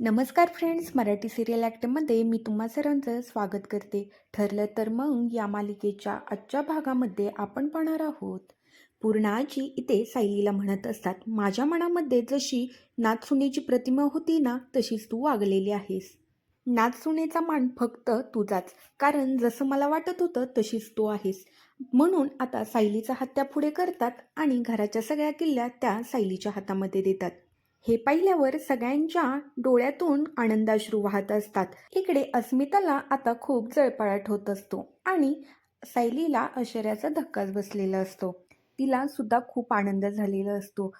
नमस्कार friends Marathi serial ॲक्टमध्ये मी तुम्हा सर्वांचं स्वागत करते. ठरलं तर मग या मालिकेच्या आजच्या भागामध्ये आपण पाहणार आहोत. पूर्णाजी इथे सायलीला म्हणत असतात माझ्या मनामध्ये जशी नाचसुनेची प्रतिमा होती ना तशीच तू वागलेली आहेस. नाचसुनेचा मान फक्त तुझाच. कारण जसं मला वाटत होतं तशीच तू आहेस. म्हणून आता सायलीचा हात त्या पुढे करतात आणि घराच्या सगळ्या किल्ल्या त्या सायलीच्या हातामध्ये देतात. हे पाहिल्यावर सगळ्यांच्या डोळ्यातून आनंदाश्रू वाहत असतात. इकडे अस्मिताला आता खूप जळपळाट होत असतो आणि सायलीला ऐश्वर्याचा धक्काच बसलेला असतो. तिला सुद्धा खूप आनंद झालेला असतो.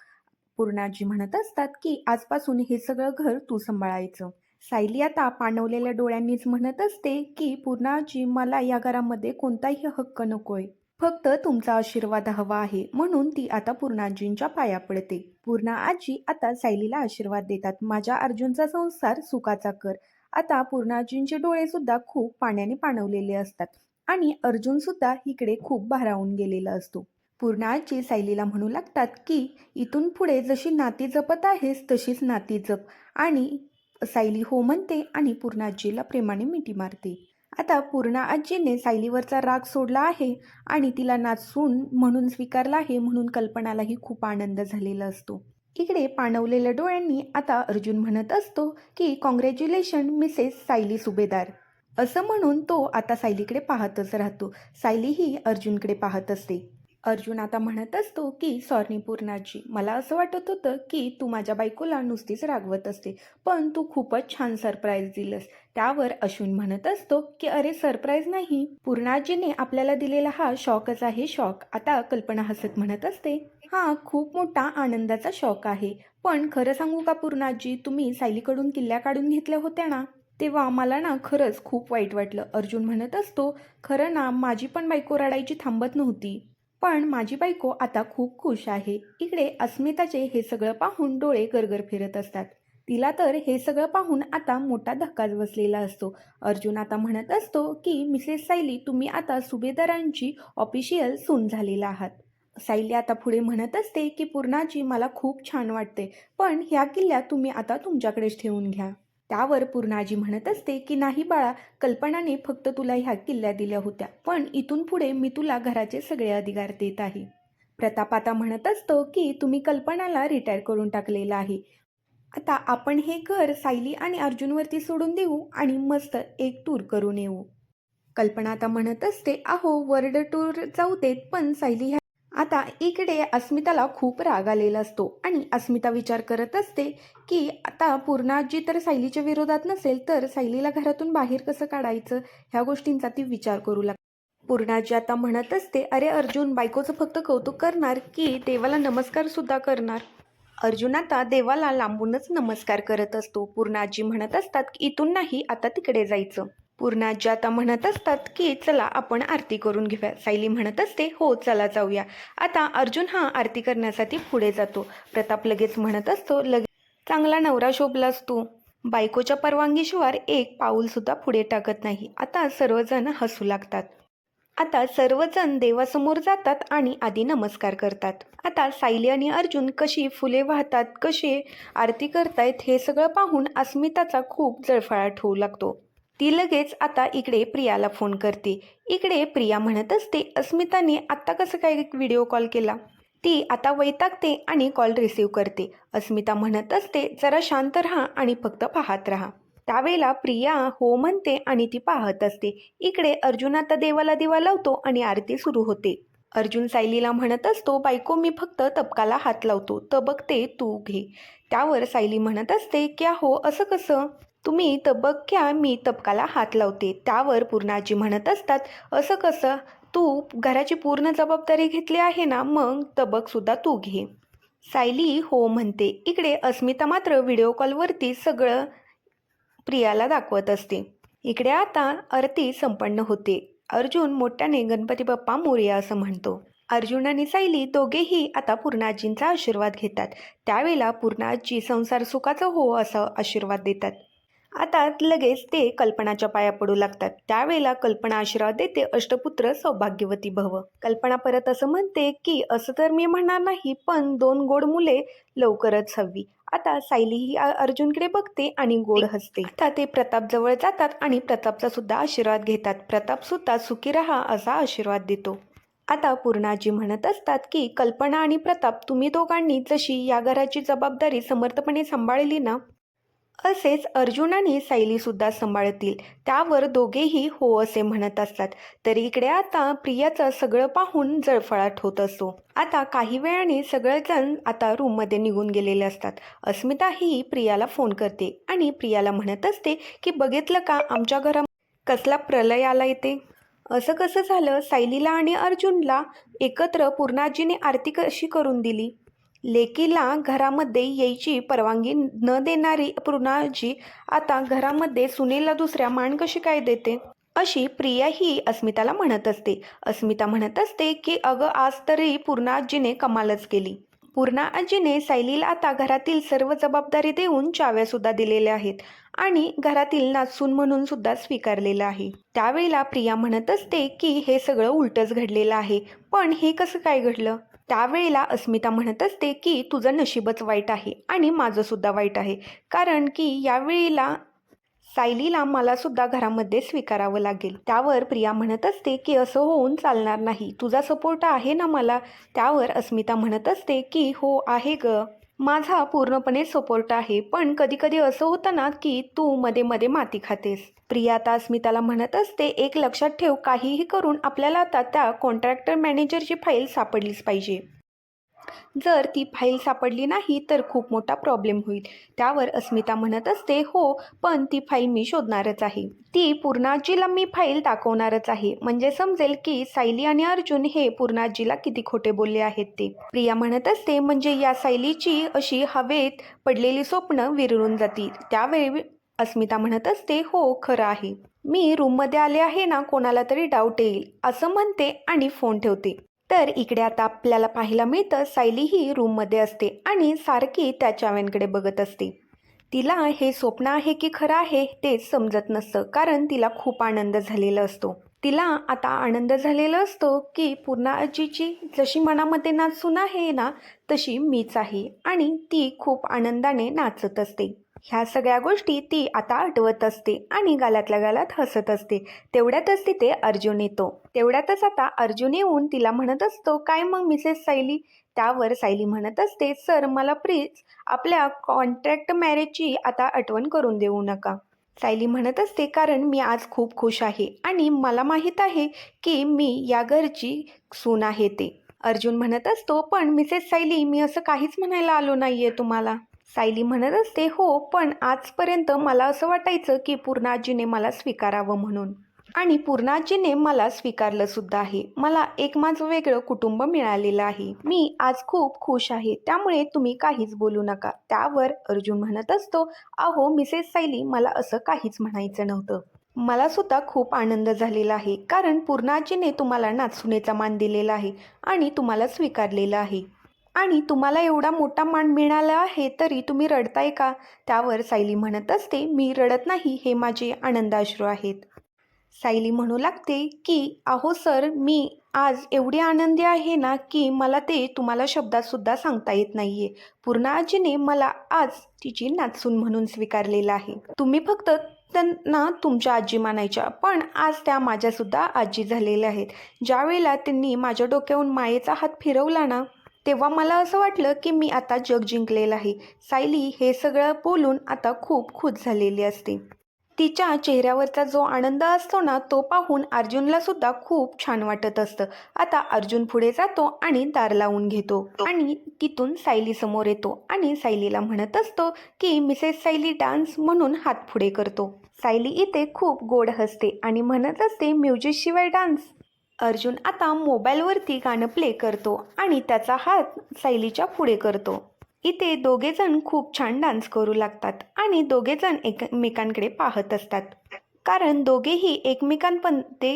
पूर्णाजी म्हणत असतात की आजपासून हे सगळं घर तू सांभाळायचं. सायली आता पाणवलेल्या डोळ्यांनीच म्हणत असते की पूर्णाजी मला या घरामध्ये कोणताही हक्क नकोय. फक्त तुमचा आशीर्वाद हवा आहे म्हणून ती आता पूर्णाजींच्या पाया पडते. पूर्णा आजी आता सायलीला आशीर्वाद देतात. माझ्या अर्जुनचा संसार सुखाचा कर. आता पूर्णाजींचे डोळे सुद्धा खूप पाण्याने पाणवलेले असतात आणि अर्जुन सुद्धा इकडे खूप भारावून गेलेला असतो. पूर्ण आजी सायलीला म्हणू लागतात की इथून पुढे जशी नाती जपत आहेस तशीच नाती जप. आणि सायली हो म्हणते आणि पूर्णाजीला प्रेमाने मिठी मारते. आता पूर्णा आजीने सायलीवरचा राग सोडला आहे आणि तिला नाचून म्हणून स्वीकारला आहे म्हणून कल्पनालाही खूप आनंद झालेला असतो. इकडे पाणवलेल्या डोळ्यांनी आता अर्जुन म्हणत असतो की कॉंग्रॅच्युलेशन मिसेस सायली सुभेदार. असं म्हणून तो आता सायलीकडे पाहतच राहतो. सायलीही अर्जुनकडे पाहत असते. अर्जुन आता म्हणत असतो की सॉरी पूर्णाजी मला असं वाटत होतं की तू माझ्या बायकोला नुसतीच रागवत असते पण तू खूपच छान सरप्राईज दिलंस. त्यावर अश्विन म्हणत असतो की अरे सरप्राईज नाही. पूर्णाजीने आपल्याला दिलेला हा शॉकच आहे शॉक. आता कल्पना हसत म्हणत असते हा खूप मोठा आनंदाचा शॉक आहे. पण खरं सांगू का पूर्णाजी तुम्ही सायलीकडून किल्ल्या काढून घेतल्या होत्या ना? तेव्हा मला ना खरंच खूप वाईट वाटलं. अर्जुन म्हणत असतो खरं ना माझी पण बायको रडायची थांबत नव्हती. पण माझी बायको आता खूप खुश आहे. इकडे अस्मिताचे हे सगळं पाहून डोळे गरगर फिरत असतात. तिला तर हे सगळं पाहून आता मोठा धक्काच बसलेला असतो. अर्जुन आता म्हणत असतो की मिसेस सायली तुम्ही आता सुभेदारांची ऑफिशियल सून झालेला आहात. सायली आता पुढे म्हणत असते की पूर्णाची मला खूप छान वाटते. पण ह्या किल्ल्या तुम्ही आता तुमच्याकडेच ठेवून घ्या. त्यावर पूर्णाजी म्हणत असते की नाही बाळा कल्पनाने फक्त तुला ह्या किल्ल्या दिल्या होत्या पण इथून पुढे मी तुला घराचे सगळे अधिकार देत आहे. प्रताप आता म्हणत असतो की तुम्ही कल्पनाला रिटायर करून टाकलेलं आहे. आता आपण हे घर सायली आणि अर्जुनवरती सोडून देऊ आणि मस्त एक टूर करून येऊ. कल्पना आता म्हणत असते अहो वर्ल्ड टूर जाऊ देत पण सायली ह्या आता इकडे अस्मिताला खूप राग आलेला असतो आणि अस्मिता विचार करत असते की आता पूर्णाजी तर सायलीच्या विरोधात नसेल तर सायलीला घरातून बाहेर कसं काढायचं? ह्या गोष्टींचा ती विचार करू लागते पूर्णाजी आता म्हणत असते अरे अर्जुन बायकोचं फक्त कौतुक करणार की देवाला नमस्कार सुद्धा करणार? अर्जुन आता देवाला लांबूनच नमस्कार करत असतो. पूर्णाजी म्हणत असतात की इथून नाही आता तिकडे जायचं. पूर्णाजी आता म्हणत असतात की चला आपण आरती करून घेऊया. सायली म्हणत असते हो चला जाऊया. आता अर्जुन हा आरती करण्यासाठी पुढे जातो. प्रताप लगेच म्हणत असतो लगे चांगला नवरा शोभलास तू. बायकोच्या परवानगीशिवाय एक पाऊलसुद्धा पुढे टाकत नाही. आता सर्वजण हसू लागतात. आता सर्वजण देवासमोर जातात आणि आधी नमस्कार करतात. आता सायली आणि अर्जुन कशी फुले वाहतात कसे आरती करतायत हे सगळं पाहून अस्मिताचा खूप जळफळाट होऊ लागतो. ती लगेच आता इकडे प्रियाला फोन करते. इकडे प्रिया म्हणत असते अस्मिताने आत्ता कसं काय व्हिडिओ कॉल केला? ती आता वैतागते आणि कॉल रिसीव करते. अस्मिता म्हणत असते जरा शांत राहा आणि फक्त पाहत राहा. त्यावेळेला प्रिया हो म्हणते आणि ती पाहत असते. इकडे अर्जुन आता देवाला दिवा लावतो आणि आरती सुरू होते. अर्जुन सायलीला म्हणत असतो बायको मी फक्त तबकाला हात लावतो. तबक बघते तू घे. त्यावर सायली म्हणत असते क्या हो? असं कसं? तुम्ही तबक घ्या मी तबकाला हात लावते. त्यावर पूर्णाजी म्हणत असतात असं कसं? तू घराची पूर्ण जबाबदारी घेतली आहे ना मग तबकसुद्धा तू घे. सायली हो म्हणते. इकडे अस्मिता मात्र व्हिडिओ कॉलवरती सगळं प्रियाला दाखवत असते. इकडे आता आरती संपन्न होते. अर्जुन मोठ्याने गणपती बाप्पा मोर्या असं म्हणतो. अर्जुन आणि सायली दोघेही आता पूर्णाजींचा आशीर्वाद घेतात. त्यावेळेला पूर्णाजी संसार सुखाचा हो असा आशीर्वाद देतात. आता लगेच ते कल्पनाच्या पाया पडू लागतात. त्यावेळेला कल्पना आशीर्वाद देते अष्टपुत्र सौभाग्यवती भव. कल्पना परत असं म्हणते की असं तर मी म्हणणार नाही पण दोन गोड मुले लवकरच हवी. आता सायली ही अर्जुनकडे बघते आणि गोड हसते. आता ते प्रताप जवळ जातात आणि प्रतापचा सुद्धा आशीर्वाद घेतात. प्रताप सुद्धा सुखी राहा असा आशीर्वाद देतो. आता पूर्णाजी म्हणत असतात की कल्पना आणि प्रताप तुम्ही दोघांनी जशी या घराची जबाबदारी समर्थपणे सांभाळली ना असेच अर्जुन आणि सायलीसुद्धा सांभाळतील. त्यावर दोघेही हो असे म्हणत असतात. तर इकडे आता प्रियाचं सगळं पाहून जळफळाट होत असतो. आता काही वेळाने सगळेजण आता रूममध्ये निघून गेलेले असतात. अस्मिता ही प्रियाला फोन करते आणि प्रियाला म्हणत असते की बघितलं का आमच्या घरा कसला प्रलय आला येते असं कसं झालं? सायलीला आणि अर्जुनला एकत्र पूर्णाजीने आरती कशी करून दिली? लेकीला घरामध्ये यायची परवानगी न देणारी पूर्णाजी आता घरामध्ये सुनीलला दुसऱ्या मान कशी काय देते? अशी प्रिया ही अस्मिताला म्हणत असते. अस्मिता म्हणत असते की अगं आज तरी पूर्णाजीने कमालच केली. पूर्णा आजीने सायलीला आता घरातील सर्व जबाबदारी देऊन चाव्यासुद्धा दिलेल्या आहेत आणि घरातील नाचून म्हणून सुद्धा स्वीकारलेलं आहे. त्यावेळेला प्रिया म्हणत असते की हे सगळं उलटच घडलेलं आहे. पण हे कसं काय घडलं? त्यावेळेला अस्मिता म्हणत असते की तुझं नशीबच वाईट आहे आणि माझंसुद्धा वाईट आहे. कारण की यावेळेला सायलीला मला सुद्धा घरामध्ये स्वीकारावं लागेल. त्यावर प्रिया म्हणत असते की असं होऊन चालणार नाही. तुझा सपोर्ट आहे ना मला? त्यावर अस्मिता म्हणत असते की हो आहे ग. माझा पूर्णपणे सपोर्ट आहे. पण कधी कधी असं होतं ना की तू मध्ये मध्ये माती खातेस. प्रिया आता अस्मिताला म्हणत असते एक लक्षात ठेव काहीही करून आपल्याला आता त्या कॉन्ट्रॅक्टर मॅनेजरची फाईल सापडलीच पाहिजे. जर ती फाईल सापडली नाही तर खूप मोठा प्रॉब्लेम होईल. त्यावर अस्मिता म्हणत असते हो पण ती फाईल मी शोधणारच आहे. ती पूर्णाजीला मी फाईल दाखवणारच आहे. म्हणजे समजेल की सायली आणि अर्जुन हे पूर्णाजीला किती खोटे बोलले आहेत ते. प्रिया म्हणत असते म्हणजे या सायलीची अशी हवेत पडलेली स्वप्न विरळून जातील. त्यावेळी अस्मिता म्हणत असते हो खरं आहे. मी रूममध्ये आले आहे ना कोणाला तरी डाऊट येईल. असं म्हणते आणि फोन ठेवते. तर इकडे आता आपल्याला पाहायला मिळतं सायली ही रूममध्ये असते आणि सारखी त्या चाव्यांकडे बघत असते. तिला हे स्वप्न आहे की खरं आहे तेच समजत नसतं कारण तिला खूप आनंद झालेला असतो. तिला आता आनंद झालेला असतो की पूर्णा आजीची जशी मनामध्ये नाचून आहे ना तशी मीच आहे आणि ती खूप आनंदाने नाचत असते. ह्या सगळ्या गोष्टी ती आता आठवत असते आणि गालातल्या गालात हसत असते. तेवढ्यातच तिथे अर्जुन येतो. तेवढ्यातच आता अर्जुन येऊन तिला म्हणत असतो काय मग मिसेस सायली? त्यावर सायली म्हणत असते सर मला प्लीज आपल्या कॉन्ट्रॅक्ट मॅरेजची आता आठवण करून देऊ नका. सायली म्हणत असते कारण मी आज खूप खुश आहे आणि मला माहीत आहे की मी या घरची सून आहे ते. अर्जुन म्हणत असतो पण मिसेस सायली मी असं काहीच म्हणायला आलो नाही आहे तुम्हाला. सायली म्हणत असते हो पण आजपर्यंत मला असं वाटायचं की पूर्णाजीने मला स्वीकारावं म्हणून. आणि पूर्णाजीने मला स्वीकारलं सुद्धा आहे. मला एक माझं वेगळं कुटुंब मिळालेलं आहे. मी आज खूप खुश आहे. त्यामुळे तुम्ही काहीच बोलू नका. त्यावर अर्जुन म्हणत असतो अहो मिसेस सायली मला असं काहीच म्हणायचं नव्हतं. मला सुद्धा खूप आनंद झालेला आहे. कारण पूर्णाजीने तुम्हाला नाचुनेचा मान दिलेला आहे आणि तुम्हाला स्वीकारलेलं आहे. आणि तुम्हाला एवढा मोठा मान मिळाला आहे तरी तुम्ही रडताय का? त्यावर सायली म्हणत असते मी रडत नाही हे माझे आनंदाश्रू आहेत. सायली म्हणू लागते की अहो सर मी आज एवढी आनंदी आहे ना की मला ते तुम्हाला शब्दातसुद्धा सांगता येत नाही आहे पूर्ण आजीने मला आज तिची नाचून म्हणून स्वीकारलेलं आहे. तुम्ही फक्त त्यांना तुमच्या आजी मानायच्या पण आज त्या माझ्यासुद्धा आजी झालेल्या आहेत. ज्यावेळेला त्यांनी माझ्या डोक्याहून मायेचा हात फिरवला ना तेव्हा मला असं वाटलं की मी आता जग जिंकलेलं आहे. सायली हे सगळं बोलून आता खूप खुश झालेली असते. तिच्या चेहऱ्यावरचा जो आनंद असतो ना तो पाहून अर्जुनला सुद्धा खूप छान वाटत असतं. आता अर्जुन पुढे जातो आणि दार लावून घेतो आणि तिथून सायली समोर येतो आणि सायलीला म्हणत असतो की मिसेस सायली डान्स म्हणून हात पुढे करतो. सायली इथे खूप गोड हसते आणि म्हणत असते म्युझिक शिवाय डान्स अर्जुन आता मोबाईलवरती गाणं प्ले करतो आणि त्याचा हात सायलीच्या पुढे करतो. इथे दोघेजण खूप छान डान्स करू लागतात आणि दोघेजण एकमेकांकडे पाहत असतात. कारण दोघेही एकमेकांपण ते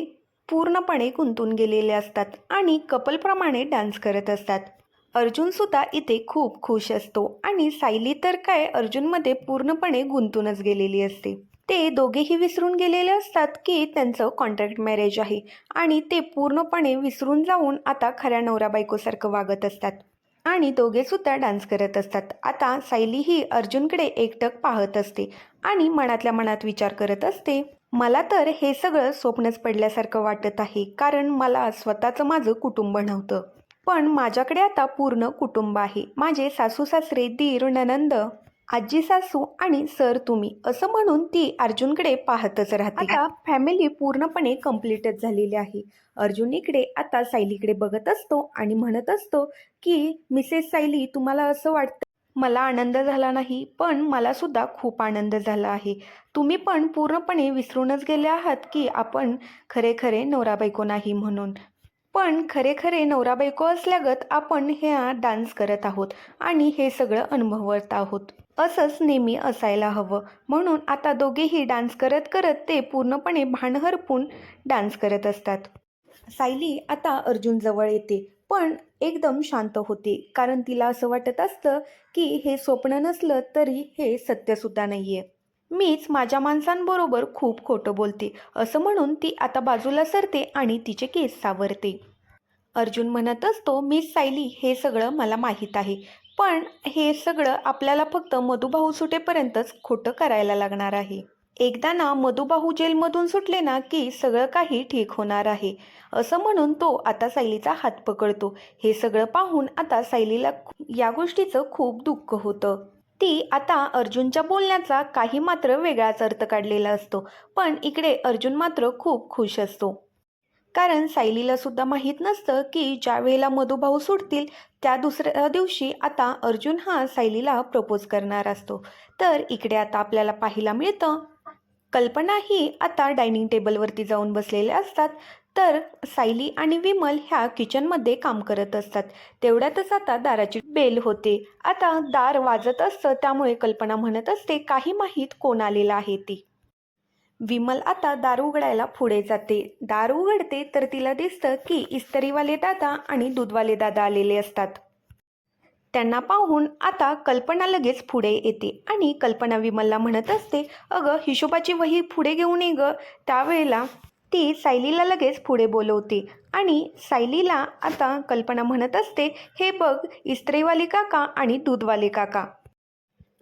पूर्णपणे गुंतून गेलेले असतात आणि कपलप्रमाणे डान्स करत असतात. अर्जुनसुद्धा इथे खूप खुश असतो आणि सायली तर काय अर्जुनमध्ये पूर्णपणे गुंतूनच गेलेली असते. ते दोघेही विसरून गेलेले असतात की त्यांचं कॉन्ट्रॅक्ट मॅरेज आहे. आणि ते पूर्णपणे विसरून जाऊन आता खऱ्या नवरा बायकोसारखं वागत असतात. आणि दोघेसुद्धा डान्स करत असतात. आता सायली ही अर्जुनकडे एकटक पाहत असते आणि मनातल्या मनात विचार करत असते मला तर हे सगळं स्वप्नच पडल्यासारखं वाटत आहे कारण मला स्वतःचं माझं कुटुंब नव्हतं. पण माझ्याकडे आता पूर्ण कुटुंब आहे. माझे सासू सासरे दीर ननंद आजी सासू आणि सर तुम्ही असं म्हणून ती अर्जुनकडे पाहतच राहते. आता फॅमिली पूर्णपणे कम्प्लीटच झालेली आहे. अर्जुन इकडे आता सायलीकडे बघत असतो आणि म्हणत असतो की मिसेस सायली तुम्हाला असं वाटतं? मला आनंद झाला नाही पण मला सुद्धा खूप आनंद झाला आहे. तुम्ही पण पूर्णपणे विसरूनच गेले आहात की आपण खरे खरे नवरा बायको नाही म्हणून. पण खरे खरे नवरा बायको असल्यागत आपण ह्या डान्स करत आहोत आणि हे सगळं अनुभवत आहोत. असंच नेहमी असायला हवं. म्हणून आता दोघेही डान्स करत करत ते पूर्णपणे भान हरपून डान्स करत असतात. सायली आता अर्जुनजवळ येते पण एकदम शांत होते. कारण तिला असं वाटत असतं की हे स्वप्न नसलं तरी हे सत्यसुद्धा नाही आहे मीच माझ्या माणसांबरोबर खूप खोटं बोलते. असं म्हणून ती आता बाजूला सरते आणि तिचे केस सावरते. अर्जुन म्हणत असतो मिस सायली हे सगळं मला माहीत आहे. पण हे सगळं आपल्याला फक्त मधुभाऊ सुटेपर्यंतच खोटं करायला लागणार आहे. एकदा ना मधुबाहू जेलमधून सुटले ना की सगळं काही ठीक होणार आहे. असं म्हणून तो आता सायलीचा हात पकडतो. हे सगळं पाहून आता सायलीला या गोष्टीचं खूप दुःख होतं. ती आता अर्जुनच्या बोलण्याचा काही मात्र वेगळाच अर्थ काढलेला असतो. पण इकडे अर्जुन मात्र खूप खुश असतो. कारण सायलीला सुद्धा माहीत नसतं की ज्या वेळेला मधुभाऊ सुटतील त्या दुसऱ्या दिवशी आता अर्जुन हा सायलीला प्रपोज करणार असतो. तर इकडे आता आपल्याला पाहायला मिळतं कल्पना ही आता डायनिंग टेबलवरती जाऊन बसलेल्या असतात. तर सायली आणि विमल ह्या किचनमध्ये काम करत असतात. तेवढ्यातच आता दाराची बेल होते. आता दार वाजत असतं त्यामुळे कल्पना म्हणत असते काही माहीत कोण आलेलं आहे ती. विमल आता दार उघडायला पुढे जाते. दार उघडते तर तिला दिसतं की इस्त्रीवाले दादा आणि दूधवाले दादा आलेले असतात. त्यांना पाहून आता कल्पना लगेच पुढे येते. आणि कल्पना विमलला म्हणत असते अगं हिशोबाची वही पुढे घेऊन ये ग. त्यावेळेला ती सायलीला लगेच पुढे बोलवते. आणि सायलीला आता कल्पना म्हणत असते हे बघ इस्त्रीवाले काका आणि दूधवाले काका.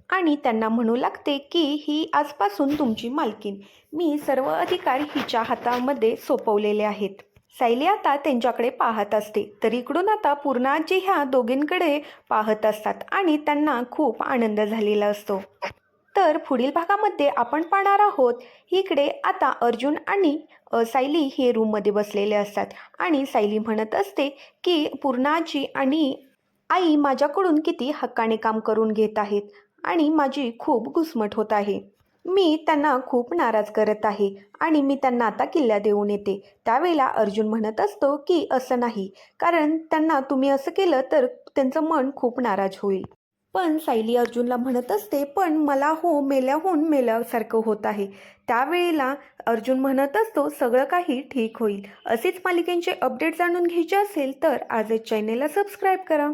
आणि त्यांना म्हणू लागते की ही आजपासून तुमची मालकीन मी सर्व अधिकार हिच्या हातामध्ये सोपवलेले आहेत. सायली आता त्यांच्याकडे पाहत असते. तर इकडून आता पूर्णाजी ह्या दोघींकडे पाहत असतात आणि त्यांना खूप आनंद झालेला असतो. तर पुढील भागामध्ये आपण पाहणार आहोत इकडे आता अर्जुन आणि सायली हे रूममध्ये बसलेले असतात. आणि सायली म्हणत असते की पूर्णाजी आणि आई माझ्याकडून किती हक्काने काम करून घेत आहेत आणि माझी खूप घुसमट होत आहे. मी त्यांना खूप नाराज करत आहे आणि मी त्यांना आता किल्ल्या देऊन येते. त्यावेळेला अर्जुन म्हणत असतो की असं नाही. कारण त्यांना तुम्ही असं केलं तर त्यांचं मन खूप नाराज होईल. पण सायली अर्जुनला म्हणत असते पण मला हो मेल्याहून मेल्यासारखं होत आहे. त्यावेळेला अर्जुन म्हणत असतो सगळं काही ठीक होईल. असेच मालिकेंचे अपडेट जाणून घ्यायचे असेल तर आजच चॅनेलला सबस्क्राईब करा.